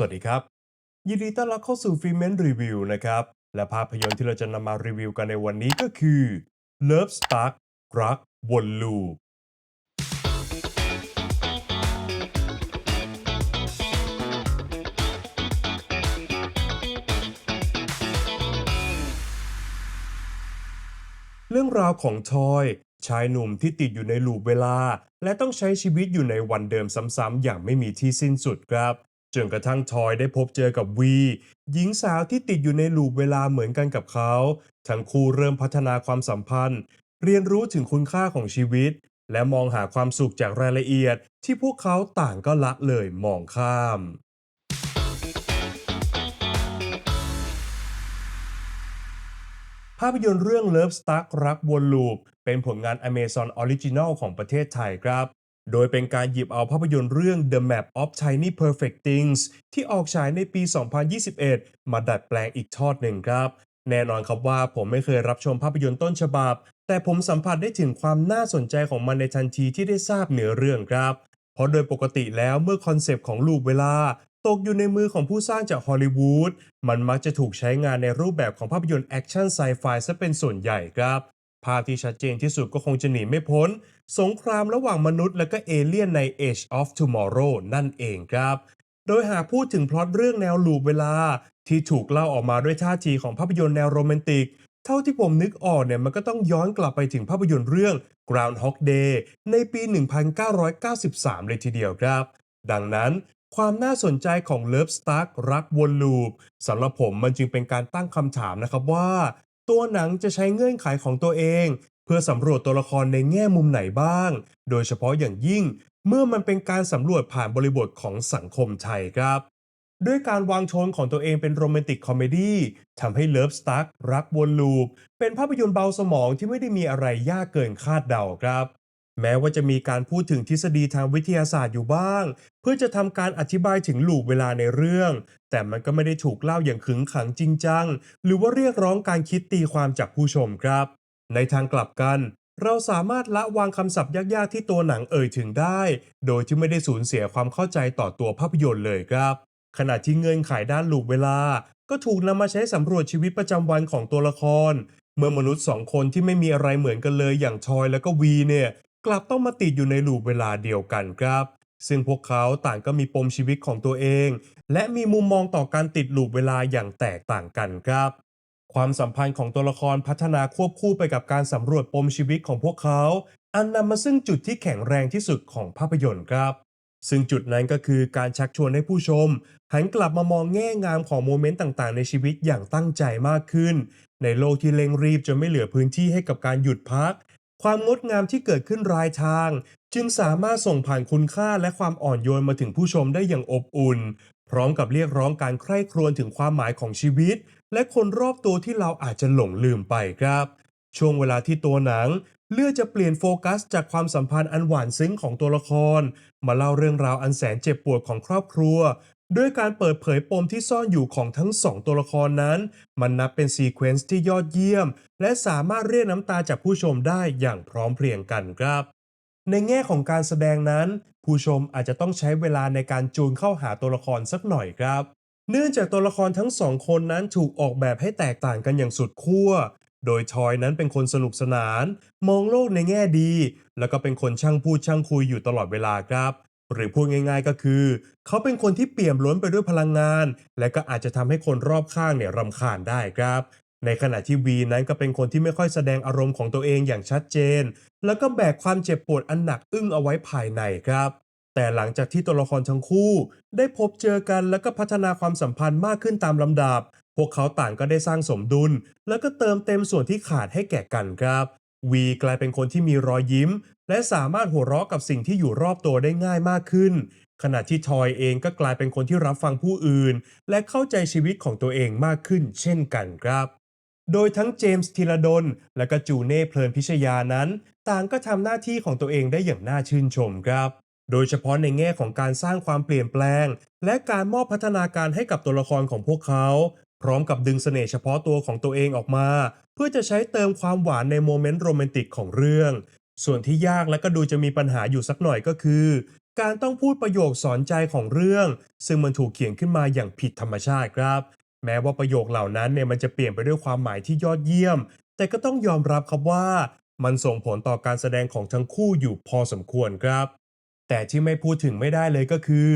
สวัสดีครับ ยินดีต้อนรับเข้าสู่ฟิเมนรีวิวนะครับ และภาพยนตร์ที่เราจะนำมารีวิวกันในวันนี้ก็คือ Love Stuck รักวนลูปเรื่องราวของทอย ชายหนุ่มที่ติดอยู่ในลูปเวลา และต้องใช้ชีวิตอยู่ในวันเดิมซ้ำๆอย่างไม่มีที่สิ้นสุดครับ จนกระทั่งทอยได้พบเจอกับวี หญิงสาวที่ติดอยู่ในลูปเวลาเหมือนกันกับเขา ทั้งคู่เริ่มพัฒนาความสัมพันธ์ เรียนรู้ถึงคุณค่าของชีวิต และมองหาความสุขจากรายละเอียด ที่พวกเขาต่างก็ละเลยมองข้าม ภาพยนตร์เรื่อง Love Stuck รักวนลูป เป็นผลงาน Amazon Original ของประเทศไทยครับ โดยเป็นการหยิบเอาภาพยนตร์เรื่อง The Map of Tiny Perfect Things ที่ออกฉายในปี 2021 มาดัดแปลงอีกทอดหนึ่งครับ แน่นอนครับว่าผมไม่เคยรับชมภาพยนตร์ต้นฉบับ แต่ผมสัมผัสได้ถึงความน่าสนใจของมันในทันทีที่ได้ทราบเนื้อเรื่องครับ เพราะโดยปกติแล้วเมื่อคอนเซปต์ของลูปเวลา ตกอยู่ในมือของผู้สร้างจากฮอลลีวูดมันมักจะถูกใช้งานในรูปแบบของภาพยนตร์แอคชั่นไซไฟซะเป็นส่วนใหญ่ครับ ภาพที่ชัดเจนที่สุดก็คงจะหนีไม่พ้น สงครามระหว่างมนุษย์และก็เอเลี่ยนใน Age of Tomorrow นั่นเองครับ โดยหากพูดถึงพล็อตเรื่องแนวลูปเวลา ที่ถูกเล่าออกมาด้วยท่าทีของภาพยนตร์แนวโรแมนติก เท่าที่ผมนึกออกเนี่ยมันก็ต้องย้อนกลับไปถึงภาพยนตร์เรื่อง Groundhog Day ในปี 1993 เลยทีเดียวครับ ดังนั้นความน่าสนใจของ Love Stuck รักวนลูปสำหรับผมมันจึงเป็นการตั้งคำถามนะครับว่า ตัวหนังจะใช้เงื่อนไขของตัวเอง เพื่อสำรวจตัวละครในแง่มุมไหนบ้าง โดยเฉพาะอย่างยิ่ง เมื่อมันเป็นการสำรวจผ่านบริบทของสังคมไทยครับ ด้วยการวางโทนของตัวเองเป็นโรแมนติกคอมเมดี้ทำให้เลิฟสตั๊กรักวนลูป เป็นภาพยนตร์เบาสมองที่ไม่ได้มีอะไรยากเกินคาดเดาครับ แม้ว่าจะมีการพูดถึงทฤษฎีทางวิทยาศาสตร์อยู่บ้าง เพื่อจะทำการอธิบายถึงลูปเวลาในเรื่อง แต่มันก็ไม่ได้ถูกเล่าอย่างขึงขังจริงจัง หรือว่าเรียกร้องการคิดตีความจากผู้ชมครับ ในทางกลับกัน เราสามารถละวางคำศัพท์ยากๆที่ตัวหนังเอ่ยถึงได้ โดยที่ไม่ได้สูญเสียความเข้าใจต่อตัวภาพยนตร์เลยครับ ขณะที่เงื่อนไขด้านลูปเวลา ก็ถูกนำมาใช้สำรวจชีวิตประจำวันของตัวละครเมื่อมนุษย์สองคนที่ไม่มีอะไรเหมือนกันเลยอย่างทอยและก็วีเนี่ย กลับต้องมาติดอยู่ในลูปเวลาเดียวกันครับ ซึ่งพวกเขาต่างก็มีปมชีวิตของตัวเอง และมีมุมมองต่อการติดลูปเวลาอย่างแตกต่างกันครับ ความสัมพันธ์ของตัวละครพัฒนาควบคู่ไปกับการสำรวจปมชีวิตของพวกเขา อันนำมาซึ่งจุดที่แข็งแรงที่สุดของภาพยนตร์ครับซึ่งจุดนั้นก็คือการชักชวนให้ผู้ชม หันกลับมามองแง่งามของโมเมนต์ต่างๆ ในชีวิตอย่างตั้งใจมากขึ้น ในโลกที่เร่งรีบจนไม่เหลือพื้นที่ให้กับการหยุดพัก ความงดงามที่เกิดขึ้นรายทาง จึงสามารถส่งผ่านคุณค่าและความอ่อนโยนมาถึงผู้ชมได้อย่างอบอุ่น พร้อมกับเรียกร้องการใคร่ครวญถึงความหมายของชีวิต และคนรอบตัวที่เราอาจจะหลงลืมไปครับ ช่วงเวลาที่ตัวหนัง เลือกจะเปลี่ยนโฟกัส จากความสัมพันธ์อันหวานซึ้งของตัวละคร มาเล่าเรื่องราวอันแสนเจ็บปวดของครอบครัว ด้วยการเปิดเผยปมที่ซ่อนอยู่ของทั้งสองตัวละครนั้น มันนับเป็นซีเควนซ์ที่ยอดเยี่ยม และสามารถเรียกน้ำตาจากผู้ชมได้อย่างพร้อมเพรียงกันครับ ในแง่ของการแสดงนั้น ผู้ชมอาจจะต้องใช้เวลาในการจูนเข้าหาตัวละครสักหน่อยครับ เนื่องจากตัวละครทั้งสองคนนั้นถูกออกแบบให้แตกต่างกันอย่างสุดขั้วโดยทอยนั้นเป็นคนสนุกสนาน มองโลกในแง่ดี แล้วก็เป็นคนช่างพูดช่างคุยอยู่ตลอดเวลาครับ หรือพูดง่าย ๆ ก็คือ เขาเป็นคนที่เปี่ยมล้นไปด้วยพลังงาน และก็อาจจะทำให้คนรอบข้างเนี่ยรำคาญได้ครับ ในขณะที่วีนั้นก็เป็นคนที่ไม่ค่อยแสดงอารมณ์ของตัวเองอย่างชัดเจน แล้วก็แบกความเจ็บปวดอันหนักอึ้งเอาไว้ภายในครับ แต่หลังจากที่ตัวละครทั้งคู่ ได้พบเจอกันแล้วก็พัฒนาความสัมพันธ์มากขึ้นตามลำดับ พวกเขาต่างก็ได้สร้างสมดุล แล้วก็เติมเต็มส่วนที่ขาดให้แก่กันครับวีกลายเป็นคนที่มีรอยยิ้ม และสามารถหัวเราะกับสิ่งที่อยู่รอบตัวได้ง่ายมากขึ้น ขณะที่ทอยเองก็กลายเป็นคนที่รับฟังผู้อื่น และเข้าใจชีวิตของตัวเองมากขึ้น เช่นกันครับ โดยทั้งเจมส์ธีรดลและก็จูเน่เพลินพิชยานั้น ต่างก็ทำหน้าที่ของตัวเองได้อย่างน่าชื่นชมครับโดยเฉพาะในแง่ของการสร้างความเปลี่ยนแปลง และการมอบพัฒนาการให้กับตัวละครของพวกเขา พร้อมกับดึงเสน่ห์เฉพาะตัวของตัวเองออกมา เพื่อจะใช้เติมความหวานในโมเมนต์โรแมนติกของเรื่อง ส่วนที่ยากและก็ดูจะมีปัญหาอยู่สักหน่อยก็คือ การต้องพูดประโยคสอนใจของเรื่อง ซึ่งมันถูกเขียนขึ้นมาอย่างผิดธรรมชาติครับ แม้ว่าประโยคเหล่านั้นเนี่ยมันจะเปลี่ยนไปด้วยความหมายที่ยอดเยี่ยม แต่ก็ต้องยอมรับครับว่า มันส่งผลต่อการแสดงของทั้งคู่อยู่พอสมควรครับ แต่ที่ไม่พูดถึงไม่ได้เลยก็คือ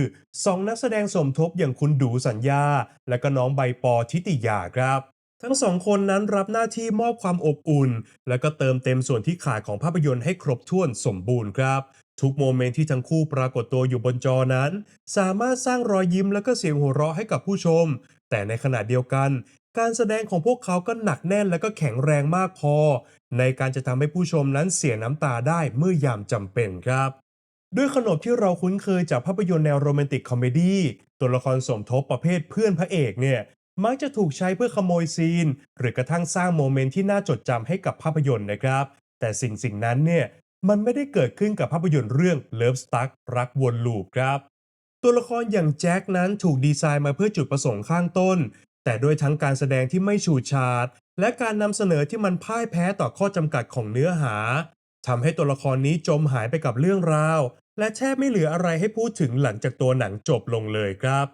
สองนักแสดงสมทบอย่างคุณดูสัญญา และก็น้องใบปอทิติยาครับ ทั้งสองคนนั้นรับหน้าที่มอบความอบอุ่น และก็เติมเต็มส่วนที่ขาดของภาพยนตร์ให้ครบถ้วนสมบูรณ์ครับ ทุกโมเมนต์ที่ทั้งคู่ปรากฏตัวอยู่บนจอนั้น สามารถสร้างรอยยิ้มและก็เสียงหัวเราะให้กับผู้ชม แต่ในขณะเดียวกัน การแสดงของพวกเขาก็หนักแน่นและก็แข็งแรงมากพอ ในการจะทำให้ผู้ชมนั้นเสียน้ำตาได้เมื่อยามจำเป็นครับด้วยขนบที่เราคุ้นเคยจากภาพยนตร์แนวโรแมนติกคอมเมดี้ตัวละครสมทบประเภทเพื่อนพระเอกเนี่ย มักจะถูกใช้เพื่อขโมยซีน หรือกระทั่งสร้างโมเมนต์ที่น่าจดจำให้กับภาพยนตร์นะครับ แต่สิ่งสิ่งนั้นเนี่ยมันไม่ได้เกิดขึ้นกับภาพยนตร์เรื่อง Love Stuck รักวนลูปครับ ตัวละครอย่างแจ็คนั้นถูกดีไซน์มาเพื่อจุดประสงค์ข้างต้น แต่ด้วยทั้งการแสดงที่ไม่ฉูดฉาด และการนำเสนอที่มันพ่ายแพ้ต่อข้อจำกัดของเนื้อหาทำให้ตัวละครนี้จมหายไปกับเรื่องราว และแทบไม่เหลืออะไรให้พูดถึงหลังจากตัวหนังจบลงเลยครับ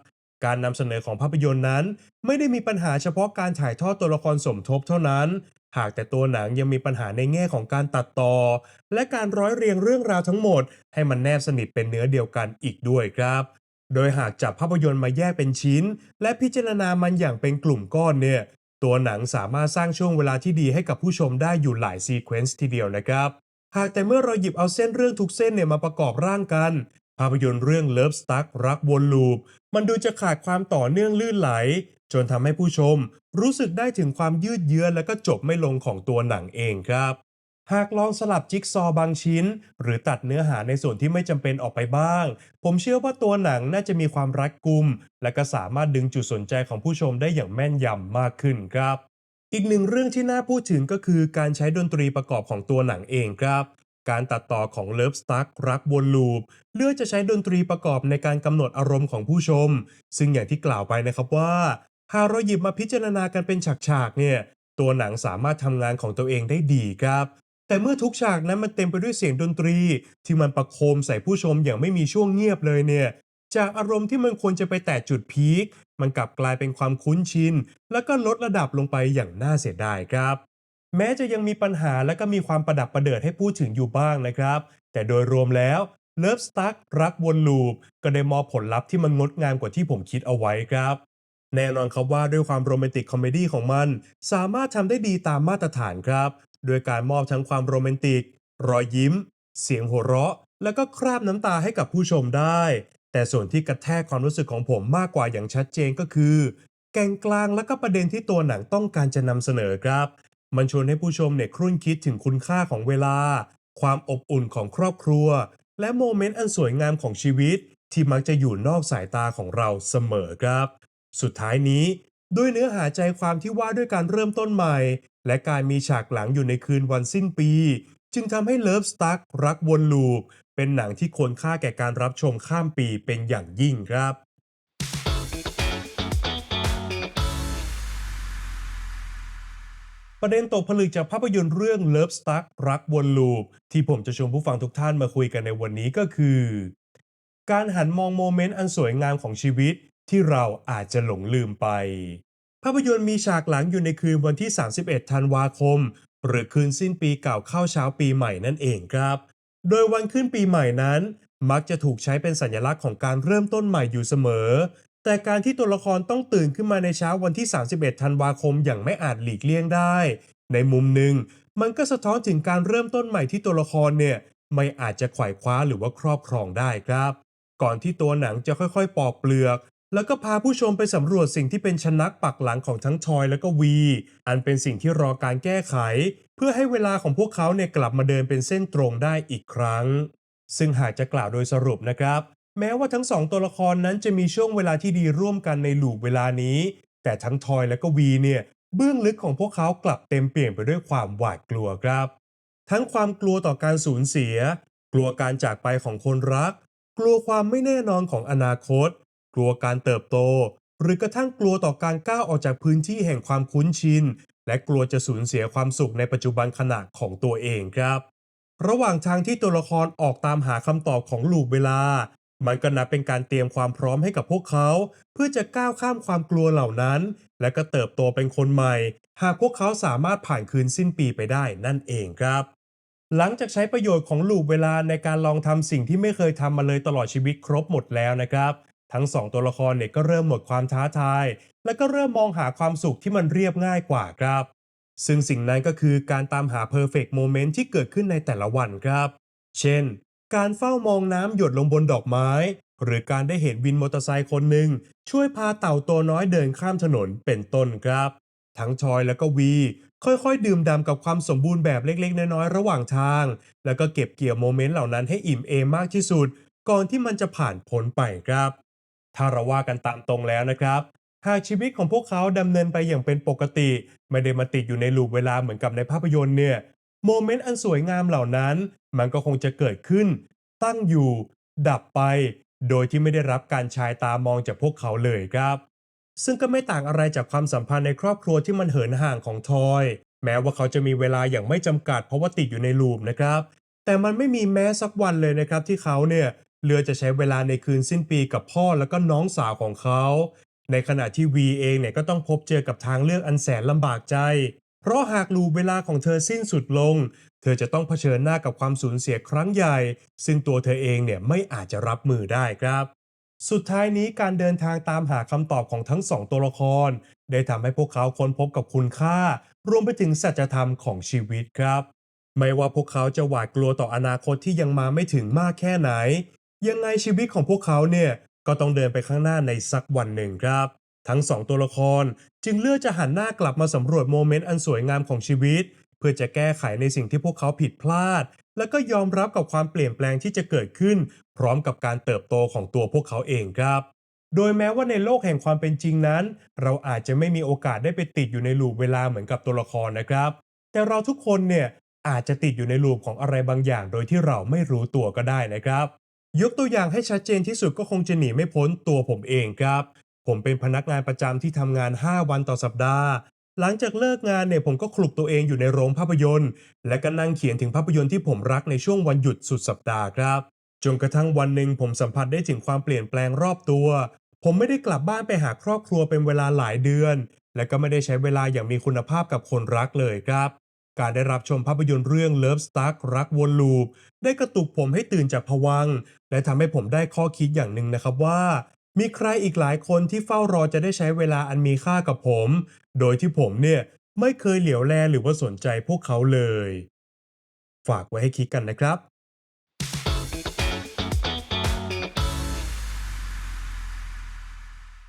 การนำเสนอของภาพยนตร์นั้น ไม่ได้มีปัญหาเฉพาะการถ่ายทอดตัวละครสมทบเท่านั้น หากแต่ตัวหนังยังมีปัญหาในแง่ของการตัดต่อ และการร้อยเรียงเรื่องราวทั้งหมด ให้มันแนบสนิทเป็นเนื้อเดียวกันอีกด้วยครับ โดยหากจับภาพยนตร์มาแยกเป็นชิ้น และพิจารณามันอย่างเป็นกลุ่มก้อนเนี่ยตัวหนังสามารถสร้างช่วงเวลาที่ดีให้กับผู้ชมได้อยู่หลายซีเควนซ์ทีเดียวนะครับ หากแต่เมื่อเราหยิบเอาเส้นเรื่องทุกเส้นเนี่ยมาประกอบร่างกัน ภาพยนตร์เรื่อง Love Stuck รักวนลูป มันดูจะขาดความต่อเนื่องลื่นไหล จนทำให้ผู้ชม รู้สึกได้ถึงความยืดเยื้อและก็จบไม่ลงของตัวหนังเองครับ หากลองสลับจิ๊กซอว์บางชิ้น หรือตัดเนื้อหาในส่วนที่ไม่จำเป็นออกไปบ้าง ผมเชื่อว่าตัวหนังน่าจะมีความรัดกุม และก็สามารถดึงจุดสนใจของผู้ชมได้อย่างแม่นยำมากขึ้นครับ อีกหนึ่งเรื่องที่น่าพูดถึงก็คือการใช้ดนตรีประกอบของตัวหนังเองครับ การตัดต่อของ Love Stuck รักวนลูป เลือกจะใช้ดนตรีประกอบในการกำหนดอารมณ์ของผู้ชม ซึ่งอย่างที่กล่าวไปนะครับว่า หากเราหยิบมาพิจารณากันเป็นฉากๆเนี่ยตัวหนังสามารถทำงานของตัวเองได้ดีครับ แต่เมื่อทุกฉากนั้นมันเต็มไปด้วยเสียงดนตรี ที่มันประโคมใส่ผู้ชมอย่างไม่มีช่วงเงียบเลยเนี่ยจากอารมณ์ที่มันควรจะไปแตะจุดพีคมันกลับกลายเป็นความคุ้นชิน แล้วก็ลดระดับลงไปอย่างน่าเสียดายครับ แม้จะยังมีปัญหาและก็มีความประดับประเดิดให้พูดถึงอยู่บ้างนะครับ แต่โดยรวมแล้ว Love Stuck รักวนลูป ก็ได้มอบผลลัพธ์ที่มันงดงามกว่าที่ผมคิดเอาไว้ครับ แน่นอนครับว่าด้วยความโรแมนติกคอมเมดี้ของมัน สามารถทำได้ดีตามมาตรฐานครับ โดยการมอบทั้งความโรแมนติก รอยยิ้ม เสียงหัวเราะ แล้วก็คราบน้ำตาให้กับผู้ชมได้ แต่ส่วนที่กระแทกความรู้สึกของผมมากกว่าอย่างชัดเจนก็คือ แกนกลางและก็ประเด็นที่ตัวหนังต้องการจะนำเสนอครับ มันชวนให้ผู้ชมเนี่ยครุ่นคิดถึงคุณค่าของเวลา ความอบอุ่นของครอบครัว และโมเมนต์อันสวยงามของชีวิต ที่มักจะอยู่นอกสายตาของเราเสมอครับ สุดท้ายนี้ ด้วยเนื้อหาใจความที่ว่าด้วยการเริ่มต้นใหม่ และการมีฉากหลังอยู่ในคืนวันสิ้นปี จึงทำให้ Love Stuck รักวนลูปเป็นหนังที่ควรค่าแก่การรับชมข้ามปีเป็นอย่างยิ่งครับ ประเด็นตกผลึกจากภาพยนตร์เรื่อง Love Stuck รักวนลูป ที่ผมจะชวนผู้ฟังทุกท่านมาคุยกันในวันนี้ก็คือ การหันมองโมเมนต์อันสวยงามของชีวิตที่เราอาจจะหลงลืมไป ภาพยนตร์มีฉากหลังอยู่ในคืนวันที่ 31 ธันวาคม หรือคืนสิ้นปีเก่าเข้าเช้าปีใหม่นั่นเองครับ โดยวันขึ้นปีใหม่นั้น มักจะถูกใช้เป็นสัญลักษณ์ของการเริ่มต้นใหม่อยู่เสมอ แต่การที่ตัวละครต้องตื่นขึ้นมาในเช้าวันที่ 31 ธันวาคมอย่างไม่อาจหลีกเลี่ยงได้ ในมุมหนึ่ง มันก็สะท้อนถึงการเริ่มต้นใหม่ที่ตัวละครเนี่ย ไม่อาจจะไขว่คว้าหรือว่าครอบครองได้ครับ ก่อนที่ตัวหนังจะค่อยๆ ปอกเปลือก แล้วก็พาผู้ชมไปสำรวจสิ่งที่เป็นชนักปักหลังของทั้งทอยและก็วี อันเป็นสิ่งที่รอการแก้ไข เพื่อให้เวลาของพวกเขาเนี่ยกลับมาเดินเป็นเส้นตรงได้อีกครั้ง ซึ่งหากจะกล่าวโดยสรุปนะครับ แม้ว่าทั้งสองตัวละครนั้นจะมีช่วงเวลาที่ดีร่วมกันในหลูปเวลานี้ แต่ทั้งทอยและก็วีเนี่ยเบื้องลึกของพวกเขากลับเต็มเปลี่ยนไปด้วยความหวาดกลัวครับ ทั้งความกลัวต่อการสูญเสีย กลัวการจากไปของคนรัก กลัวความไม่แน่นอนของอนาคต กลัวการเติบโต หรือกระทั่งกลัวต่อการก้าวออกจากพื้นที่แห่งความคุ้นชิน และกลัวจะสูญเสียความสุขในปัจจุบันขณะของตัวเองครับ ระหว่างทางที่ตัวละครออกตามหาคำตอบของลูปเวลา มันก็นับเป็นการเตรียมความพร้อมให้กับพวกเขา เพื่อจะก้าวข้ามความกลัวเหล่านั้น และก็เติบโตเป็นคนใหม่ หากพวกเขาสามารถผ่านคืนสิ้นปีไปได้นั่นเองครับ หลังจากใช้ประโยชน์ของลูปเวลาในการลองทำสิ่งที่ไม่เคยทำมาเลยตลอดชีวิตครบหมดแล้วนะครับ ทั้งสองตัวละครเนี่ยก็เริ่มหมดความท้าทาย และก็เริ่มมองหาความสุขที่มันเรียบง่ายกว่าครับ ซึ่งสิ่งนั้นก็คือการตามหา perfect moment ที่เกิดขึ้นในแต่ละวันครับ เช่น การเฝ้ามองน้ำหยดลงบนดอกไม้ หรือการได้เห็นวินมอเตอร์ไซค์คนหนึ่งช่วยพาเต่าตัวน้อยเดินข้ามถนนเป็นต้นครับ ทั้งชอยและก็วี ค่อยๆ ดื่มด่ำกับความสมบูรณ์แบบเล็ก ๆ น้อยๆ ระหว่างทาง แล้วก็เก็บเกี่ยวโมเมนต์เหล่านั้นให้อิ่มเอมมากที่สุด ก่อนที่มันจะผ่านพ้นไปครับ ถ้าเราว่ากันตามตรงแล้วนะครับหากชีวิตของพวกเขาดำเนินไปอย่างเป็นปกติ ไม่ได้มาติดอยู่ในลูปเวลาเหมือนกับในภาพยนตร์เนี่ย โมเมนต์อันสวยงามเหล่านั้น มันก็คงจะเกิดขึ้น ตั้งอยู่ ดับไป โดยที่ไม่ได้รับการชายตามองจากพวกเขาเลยครับ ซึ่งก็ไม่ต่างอะไรจากความสัมพันธ์ในครอบครัวที่มันเหินห่างของทอย แม้ว่าเขาจะมีเวลาอย่างไม่จำกัดเพราะว่าติดอยู่ในลูปนะครับ แต่มันไม่มีแม้สักวันเลยนะครับที่เขาเนี่ยเลือจะใช้เวลาในคืนสิ้นปีกับพ่อแล้วก็น้องสาวของเขา ในขณะที่วีเองเนี่ยก็ต้องพบเจอกับทางเลือกอันแสนลำบากใจ เพราะหากลูเวลาของเธอสิ้นสุดลง เธอจะต้องเผชิญหน้ากับความสูญเสียครั้งใหญ่ ซึ่งตัวเธอเองเนี่ยไม่อาจจะรับมือได้ครับ สุดท้ายนี้การเดินทางตามหาคำตอบของทั้งสองตัวละคร ได้ทำให้พวกเขาค้นพบกับคุณค่า รวมไปถึงสัจธรรมของชีวิตครับ ไม่ว่าพวกเขาจะหวาดกลัวต่ออนาคตที่ยังมาไม่ถึงมากแค่ไหน ยังไงชีวิตของพวกเขาเนี่ยก็ต้องเดินไปข้างหน้าในสักวันหนึ่งครับ ทั้งสองตัวละครจึงเลือกจะหันหน้ากลับมาสำรวจโมเมนต์อันสวยงามของชีวิต เพื่อจะแก้ไขในสิ่งที่พวกเขาผิดพลาด และก็ยอมรับกับความเปลี่ยนแปลงที่จะเกิดขึ้น พร้อมกับการเติบโตของตัวพวกเขาเองครับ โดยแม้ว่าในโลกแห่งความเป็นจริงนั้น เราอาจจะไม่มีโอกาสได้ไปติดอยู่ในลูปเวลาเหมือนกับตัวละครนะครับ แต่เราทุกคนเนี่ยอาจจะติดอยู่ในลูปของอะไรบางอย่าง โดยที่เราไม่รู้ตัวก็ได้นะครับ ยกตัวอย่างให้ชัดเจนที่สุดก็คงจะหนีไม่พ้นตัวผมเองครับ ผมเป็นพนักงานประจำที่ทำงาน 5 วันต่อสัปดาห์ หลังจากเลิกงานเนี่ยผมก็คลุกตัวเองอยู่ในโรงภาพยนตร์ และก็นั่งเขียนถึงภาพยนตร์ที่ผมรักในช่วงวันหยุดสุดสัปดาห์ครับ จนกระทั่งวันหนึ่งผมสัมผัสได้ถึงความเปลี่ยนแปลงรอบตัว ผมไม่ได้กลับบ้านไปหาครอบครัวเป็นเวลาหลายเดือน และก็ไม่ได้ใช้เวลาอย่างมีคุณภาพกับคนรักเลยครับการได้รับชมภาพยนตร์เรื่อง Love Stuck รักวนลูป ได้กระตุกผมให้ตื่นจากผวัง และทำให้ผมได้ข้อคิดอย่างหนึ่งนะครับว่า มีใครอีกหลายคนที่เฝ้ารอจะได้ใช้เวลาอันมีค่ากับผม โดยที่ผมเนี่ยไม่เคยเหลียวแลหรือว่าสนใจพวกเขาเลย ฝากไว้ให้คิดกันนะครับ